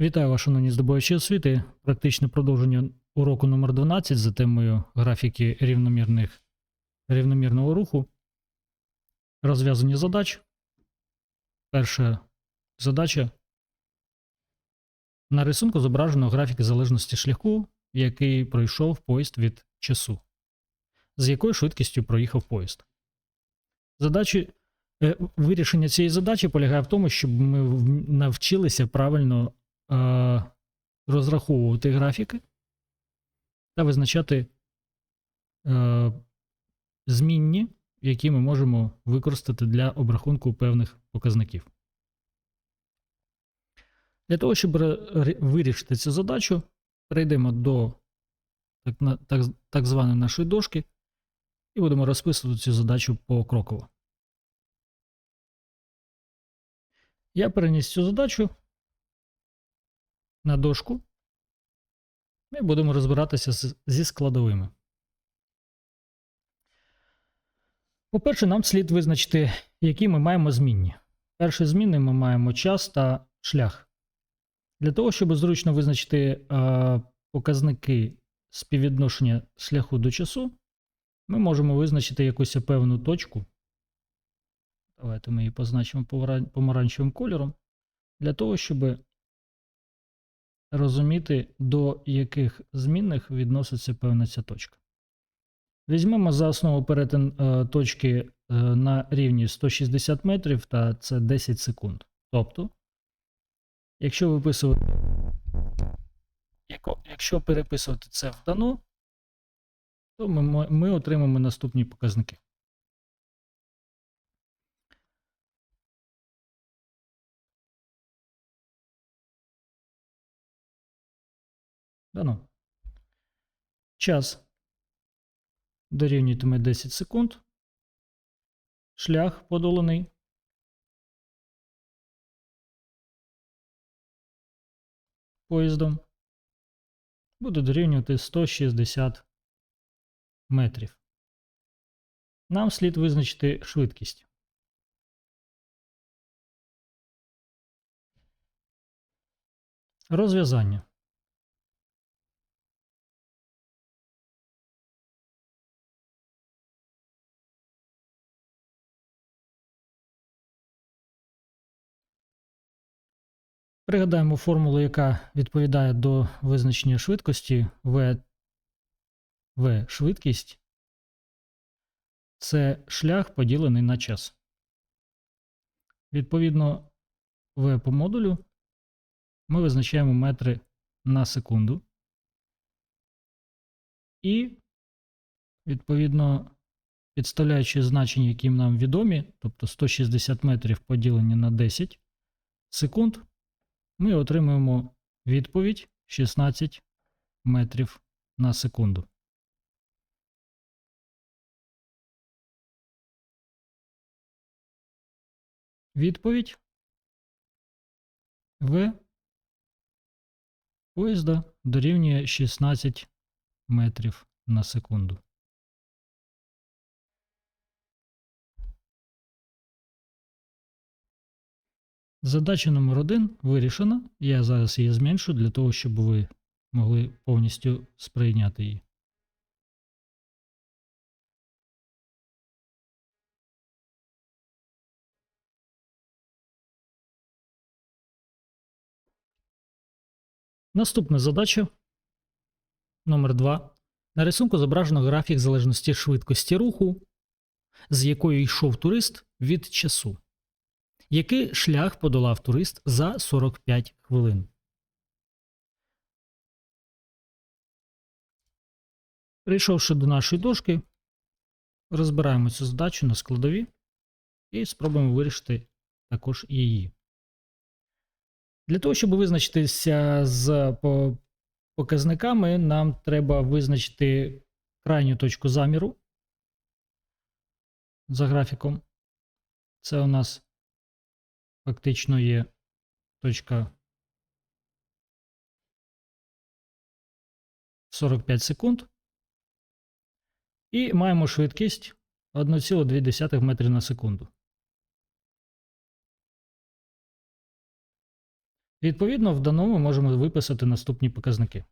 Вітаю вас, шановні здобувачі освіти. Практичне продовження уроку номер 12 за темою графіки рівномірних, рівномірного руху. Розв'язання задач. Перша задача. На рисунку зображено графіки залежності шляху, який пройшов поїзд від часу. З якою швидкістю проїхав поїзд. Задачі, е, вирішення цієї задачі полягає в тому, щоб ми навчилися правильно е, розраховувати графіки та визначати е, змінні, які ми можемо використати для обрахунку певних показників. Для того, щоб вирішити цю задачу, перейдемо до так, так, так званої нашої дошки і будемо розписувати цю задачу покроково. Я переніс цю задачу на дошку. Ми будемо розбиратися з- зі складовими. По-перше, нам слід визначити, які ми маємо змінні. Перші зміни ми маємо час та шлях. Для того, щоб зручно визначити е, показники співвідношення шляху до часу, ми можемо визначити якусь певну точку. Давайте ми її позначимо помаранчевим кольором. Для того, щоб розуміти, до яких змінних відноситься певна ця точка. Візьмемо за основу перетин е, точки е, на рівні 160 метрів, та це 10 секунд. Тобто, якщо виписувати, якщо переписувати це в дано, то ми, ми отримаємо наступні показники. Дано. Час дорівнюйтиме 10 секунд. Шлях подоланий. Поїздом буде дорівнювати 160 метрів. Нам слід визначити швидкість. Розв'язання. Пригадаємо формулу, яка відповідає до визначення швидкості v, v швидкість це шлях поділений на час. Відповідно, v по модулю ми визначаємо метри на секунду. І, відповідно, підставляючи значення, які нам відомі, тобто 160 метрів поділені на 10 секунд, ми отримуємо відповідь 16 метрів на секунду. Відповідь В поїзда дорівнює 16 метрів на секунду. Задача номер один вирішена. Я зараз її зменшу для того, щоб ви могли повністю сприйняти її. Наступна задача номер 2. На рисунку зображено графік залежності швидкості руху, з якою йшов турист від часу. Який шлях подолав турист за 45 хвилин? Прийшовши до нашої дошки, розбираємо цю задачу на складові і спробуємо вирішити також її. Для того, щоб визначитися з показниками, нам треба визначити крайню точку заміру за графіком. Це у нас фактично є точка 45 секунд. І маємо швидкість 1,2 метрів на секунду. Відповідно, в даному можемо виписати наступні показники.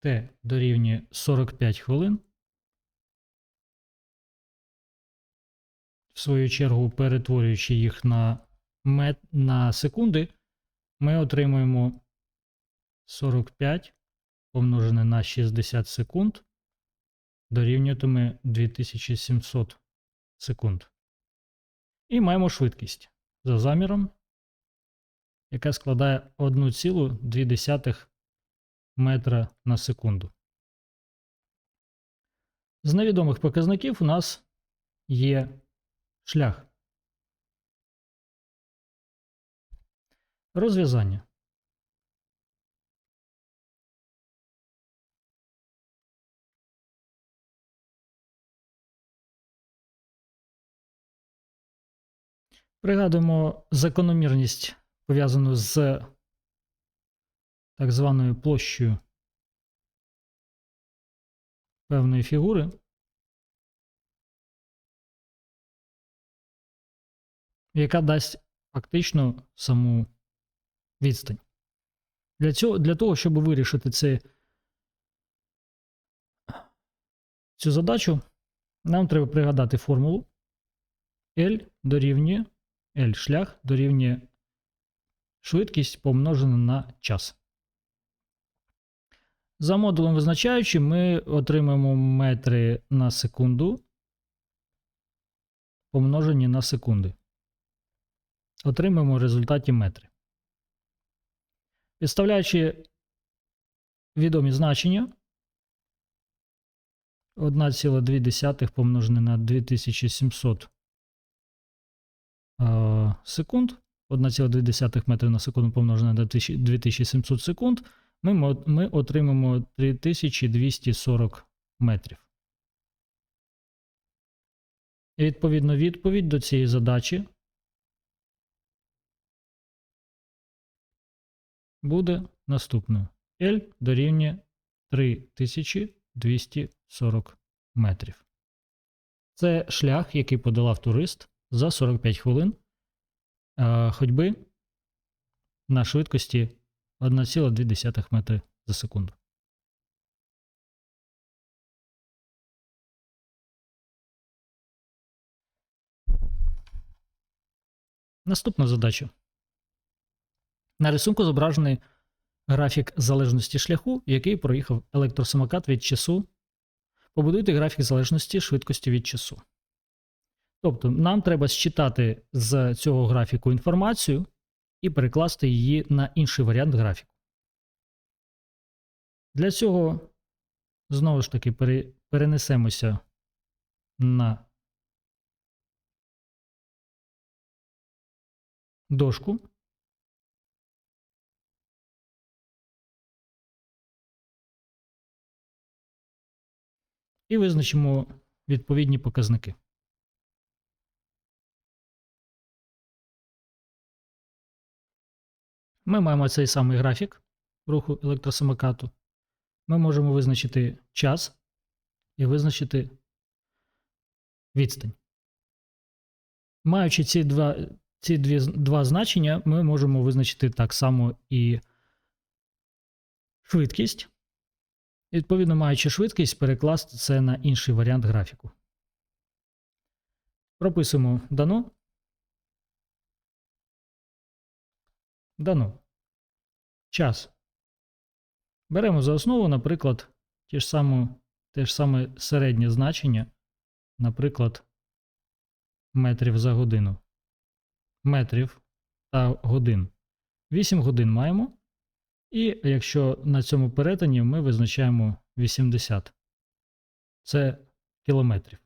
Т дорівнює 45 хвилин. В свою чергу, перетворюючи їх на, мет... на секунди, ми отримуємо 45 помножене на 60 секунд дорівнюватиме 2700 секунд. І маємо швидкість за заміром, яка складає 1,2 метра на секунду. З невідомих показників у нас є шлях. Розв'язання. Пригадуємо закономірність, пов'язану з так званою площею певної фігури. Яка дасть фактично саму відстань. Для цього, для того, щоб вирішити це, цю задачу, нам треба пригадати формулу L дорівнює L шлях дорівнює швидкість помножена на час. За модулем визначаючи, ми отримаємо метри на секунду помножені на секунди. Отримаємо в результаті метри. Підставляючи відомі значення 1,2 помножене на 2700 е, секунд, 1,2 метри на секунду помножене на 2700 секунд, ми, ми отримаємо 3240 метрів. І відповідно відповідь до цієї задачі буде наступною. L дорівнює 3240 метрів. Це шлях, який подолав турист за 45 хвилин е, ходьби на швидкості 1,2 метри за секунду. Наступна задача. На рисунку зображений графік залежності шляху, який проїхав електросамокат від часу. Побудуйте графік залежності швидкості від часу. Тобто, нам треба считати з цього графіку інформацію і перекласти її на інший варіант графіку. Для цього, знову ж таки, перенесемося на дошку. І визначимо відповідні показники. Ми маємо цей самий графік руху електросамокату. Ми можемо визначити час і визначити відстань. Маючи ці два ці дві, два значення, ми можемо визначити так само і швидкість. Відповідно, маючи швидкість, перекласти це на інший варіант графіку. Прописуємо дано. Дано. Час. Беремо за основу, наприклад, ті ж саме, те ж саме середнє значення, наприклад, метрів за годину. Метрів та годин. 8 годин маємо. І якщо на цьому перетині ми визначаємо 80. Це кілометрів.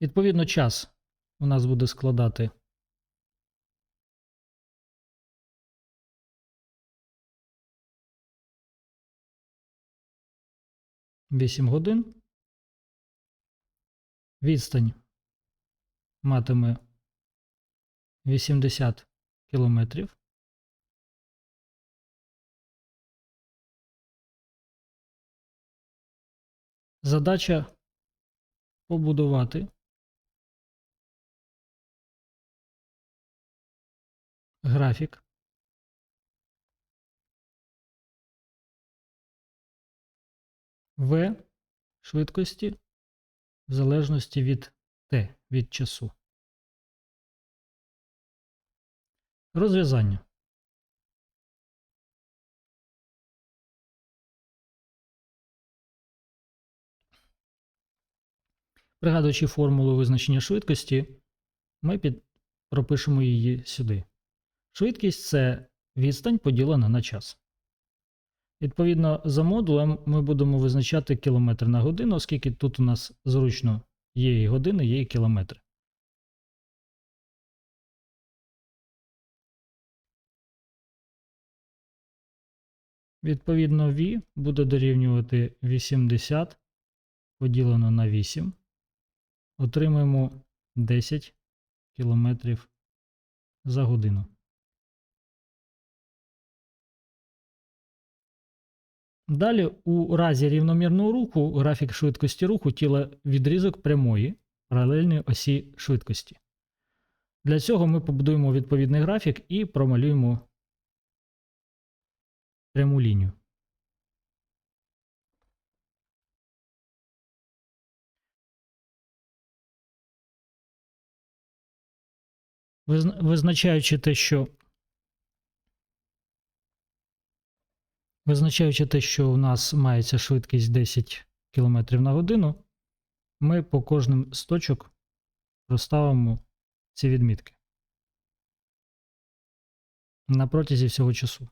Відповідно, час у нас буде складати 8 годин. Відстань матиме 80 кілометрів. Задача побудувати графік В швидкості в залежності від Т від часу. Розв'язання. Пригадуючи формулу визначення швидкості, ми під... пропишемо її сюди. Швидкість це відстань поділена на час. Відповідно, за модулем ми будемо визначати кілометр на годину, оскільки тут у нас зручно є і години, є і кілометри. Відповідно, V буде дорівнювати 80 поділено на 8. Отримуємо 10 км за годину. Далі, у разі рівномірного руху, графік швидкості руху тіла відрізок прямої паралельної осі швидкості. Для цього ми побудуємо відповідний графік і промалюємо пряму лінію. Визначаючи те, що Визначаючи те, що у нас мається швидкість 10 км на годину, ми по кожним з точок розставимо ці відмітки на протязі всього часу.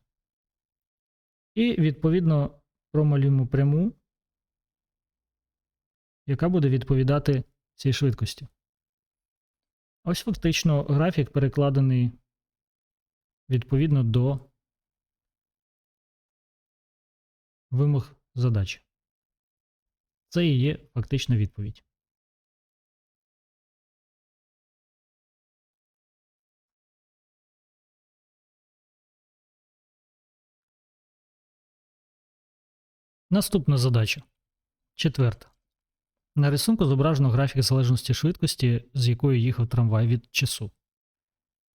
І, відповідно, промалюємо пряму, яка буде відповідати цій швидкості. Ось фактично графік перекладений відповідно до вимог задачі. Це і є фактична відповідь. Наступна задача. Четверта. На рисунку зображено графік залежності швидкості, з якою їхав трамвай від часу.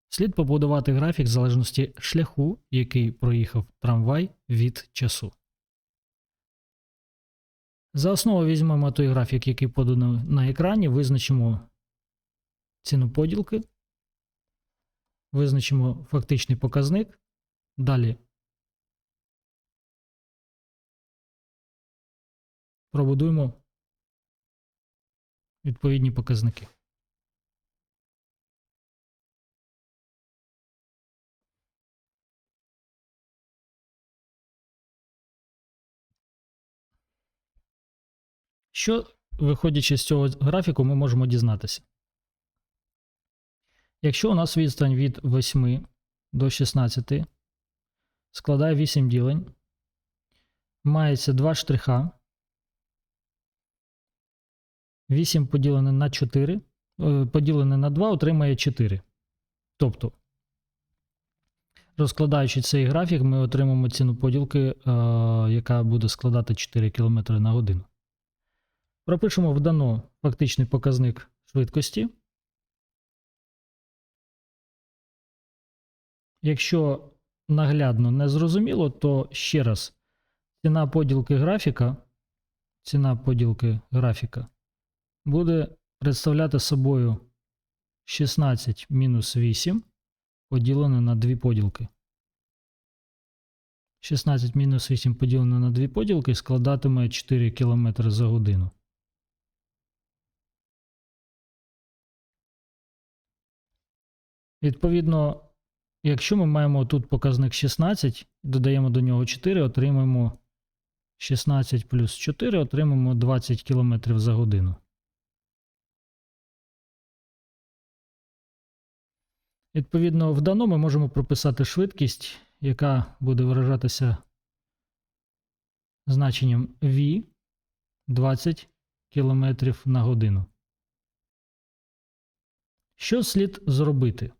Слід побудувати графік залежності шляху, який проїхав трамвай від часу. За основу візьмемо той графік, який подано на екрані, визначимо ціну поділки, визначимо фактичний показник. Далі пробудуємо відповідні показники. Що, виходячи з цього графіку, ми можемо дізнатися? Якщо у нас відстань від 8 до 16 складає 8 ділень, мається 2 штриха. 8 поділене на 4, е, поділене на 2 отримає 4. Тобто, розкладаючи цей графік, ми отримаємо ціну поділки, е, яка буде складати 4 км на годину. Пропишемо вдано фактичний показник швидкості. Якщо наглядно не зрозуміло, то ще раз ціна поділки графіка, ціна поділки графіка буде представляти собою 16 мінус 8 поділене на дві поділки. 16 мінус 8 поділене на дві поділки складатиме 4 км за годину. Відповідно, якщо ми маємо тут показник 16, додаємо до нього 4, отримаємо 16 плюс 4, отримаємо 20 км за годину. Відповідно, в дано ми можемо прописати швидкість, яка буде виражатися значенням V 20 км на годину. Що слід зробити?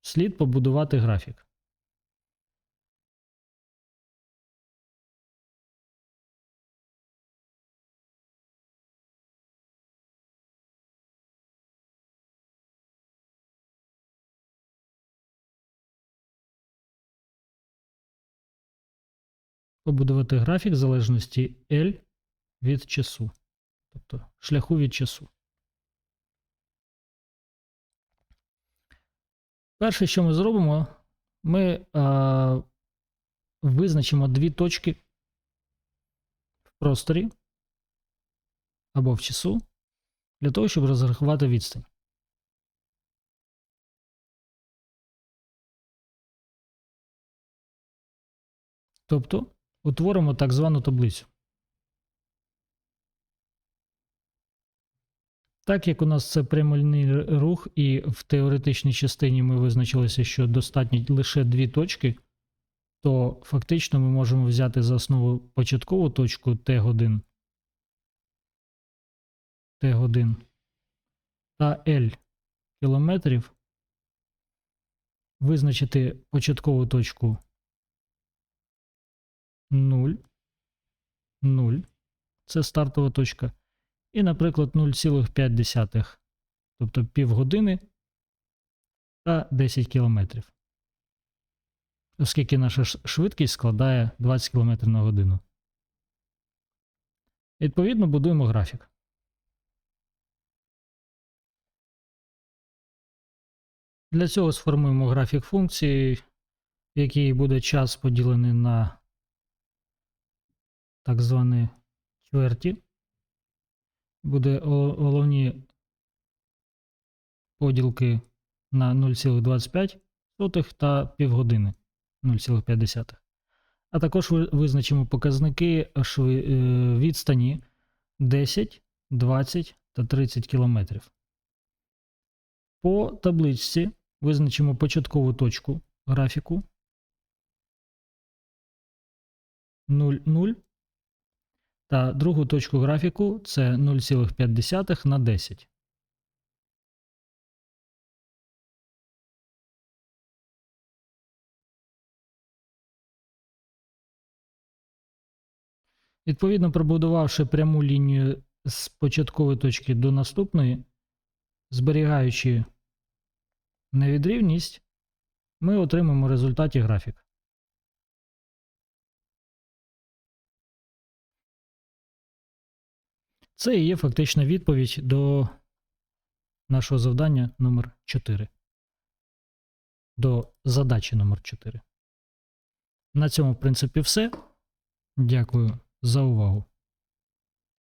Слід побудувати графік. Побудувати графік залежності L від часу. Тобто шляху від часу. Перше, що ми зробимо, ми а, визначимо дві точки в просторі або в часу для того, щоб розрахувати відстань. Тобто утворимо так звану таблицю. Так як у нас це прямольний рух, і в теоретичній частині ми визначилися, що достатньо лише дві точки, то фактично ми можемо взяти за основу початкову точку Т1, Т1 та L кілометрів, визначити початкову точку 0, 0, це стартова точка. І, наприклад, 0,5, тобто півгодини та 10 кілометрів. Оскільки наша швидкість складає 20 км на годину. Відповідно, будуємо графік. Для цього сформуємо графік функції, в якій буде час поділений на так звані чверті буде головні поділки на 0,25 та півгодини 0,5. А також визначимо показники е, відстані 10, 20 та 30 км. По табличці визначимо початкову точку графіку 0,0 та другу точку графіку це 0,5 на 10. Відповідно, пробудувавши пряму лінію з початкової точки до наступної, зберігаючи невідрівність, ми отримаємо результаті графік. Це і є фактична відповідь до нашого завдання номер 4 До задачі номер 4 На цьому, в принципі, все. Дякую за увагу.